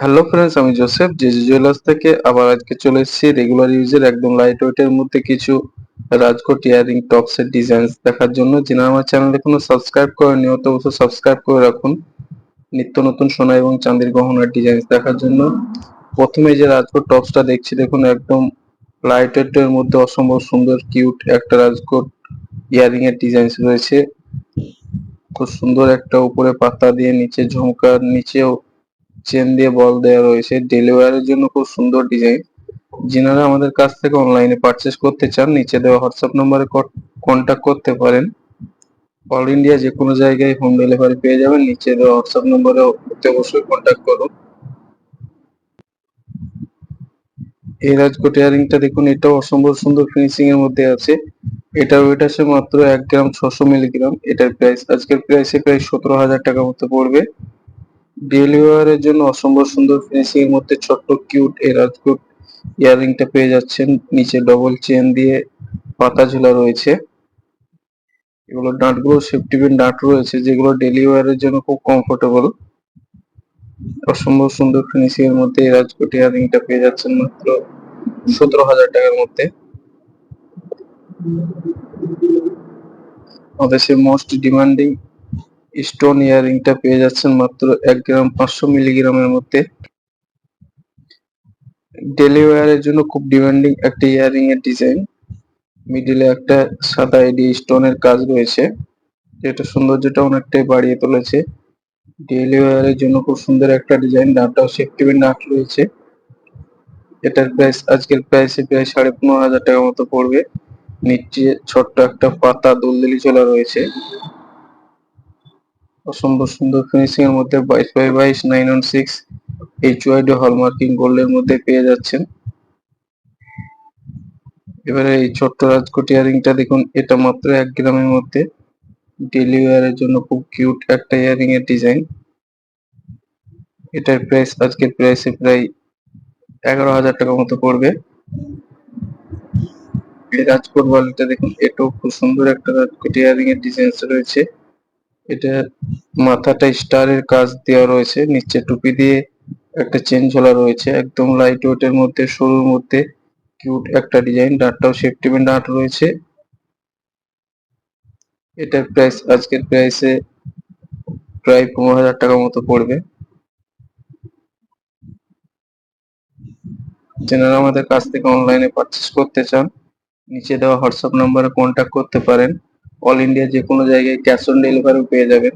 Hello friends আমি Joseph JG jewellers থেকে আবার আজকে চলে এসেছি। রেগুলার ইউজের একদম লাইট ওয়েটের মধ্যে কিছু রাজকোট ইয়ারিং টপসের ডিজাইন দেখার জন্য। যিনি আমার চ্যানেল এখনও সাবস্ক্রাইব করেনি অত অবশ্যই সাবস্ক্রাইব করে রাখুন। নিত্য নতুন সোনা এবং চাঁদির গহনার ডিজাইন দেখার জন্য। প্রথমে যে রাজকোট টপসটা দেখছি, দেখুন একদম লাইট ওয়েটের মধ্যে অসম্ভব সুন্দর কিউট একটা রাজকোট ইয়ারিং এর ডিজাইন রয়েছে। খুব সুন্দর একটা উপরে পাতা দিয়ে নিচে ঝুমকার নিচেও চেন দিয়ে বল দেওয়া রয়েছে। ডেলিভারির জন্য খুব সুন্দর ডিজাইন যিনারা আমাদের কাছ থেকে অনলাইনে পারচেস করতে চান, নিচে দেওয়া হোয়াটসঅ্যাপ নম্বরে কন্ট্যাক্ট করতে পারেন। অল ইন্ডিয়া যে কোনো জায়গায় হোম ডেলিভারি পেয়ে যাবেন। নিচে দেওয়া হোয়াটসঅ্যাপ নম্বরে অবশ্যই কন্ট্যাক্ট করুন। এই রাজকোট ইয়ারিংটা দেখুন, এটাও অসম্ভব সুন্দর ফিনিশিং এর মধ্যে আছে। এটার ওয়েট আছে মাত্র এক গ্রাম ছশো মিলিগ্রাম। এটার প্রাইস আজকের প্রাইসে প্রায় সতেরো হাজার টাকার মতো পড়বে। ডেইলি ওয়ারের জন্য অসম্ভব সুন্দর ফিনিশিং এর মধ্যে ছোট্ট কিউট এই রাজকোট ইয়ারিংটা পেয়ে যাচ্ছেন। নিচে ডবল চেন দিয়ে পাতা ঝোলা রয়েছে। এগুলো ডাঁটগুলো সেফটি পিন ডাঁট রয়েছে, যেগুলো ডেলি ওয়ারের জন্য খুব কমফোর্টেবল অসম্ভব সুন্দর ফিনিশিং এর মধ্যে এই রাজকোট ইয়ারিংটা পেয়ে যাচ্ছেন মাত্র সতেরো হাজার টাকার মধ্যে। আমাদের মোস্ট ডিমান্ডিং স্টোন ইয়ারিংটা পেয়ে যাচ্ছেন মাত্র এক গ্রাম পাঁচশো মিলিগ্রামের মধ্যে। ডেলি ওয়ারের জন্য খুব ডিমান্ডিং একটা ইয়ারিং এর ডিজাইন। মিডিলে একটা সাদা এডি স্টোনের কাজ রয়েছে, যেটা সৌন্দর্যটা অনেকটাই বাড়িয়ে তুলেছে। ডেইলি ওয়ারের জন্য খুব সুন্দর একটা ডিজাইন, দামটাও সেফটি পিন নাট রয়েছে। এটার প্রাইস, আজকের প্রাইসে প্রায় সাড়ে পনেরো হাজার টাকার মতো পড়বে। নিচে ছোট্ট একটা পাতা দুলদুলি চলা রয়েছে। অসম্ভব সুন্দর ফিনিশিং এর মধ্যে বাইশ বাই বাইশ nine one six H UID hallmarking গোল্ডের মধ্যে পেয়ে যাচ্ছেন। এবারে এই ছোট্ট রাজকোট ইয়ারিংটা দেখুন, এটা মাত্র এক গ্রামের মধ্যে। ডেলি ওয়ারের জন্য খুব কিউট একটা ইয়ারিং এর ডিজাইন এটার প্রাইস আজকের প্রাইসে প্রায় এগারো হাজার টাকার মতো পড়বে। এই রাজকোট ওয়ালেটটা দেখুন, এটাও খুব সুন্দর একটা রাজকোট ইয়ারিং এর ডিজাইন রয়েছে। এটা মাথাটা স্টারের কাজ দেওয়া রয়েছে, নিচে টুপি দিয়ে একটা চেন ঝোলা রয়েছে, একদম লাইট ওয়েট এর মধ্যে, সরুর মধ্যে কিউট একটা ডিজাইন ডাটটাও সেফটি পিন ডাট রয়েছে। এটার প্রাইস আজকের প্রাইসে প্রায় পনেরো হাজার টাকার মতো পড়বে। যারা আমাদের কাছ থেকে অনলাইনে পারচেস করতে চান, নিচে দেওয়া হোয়াটসঅ্যাপ নাম্বারে কন্ট্যাক্ট করতে পারেন। অল ইন্ডিয়া যে কোনো জায়গায় ক্যাশ অন ডেলিভারি পেয়ে যাবেন।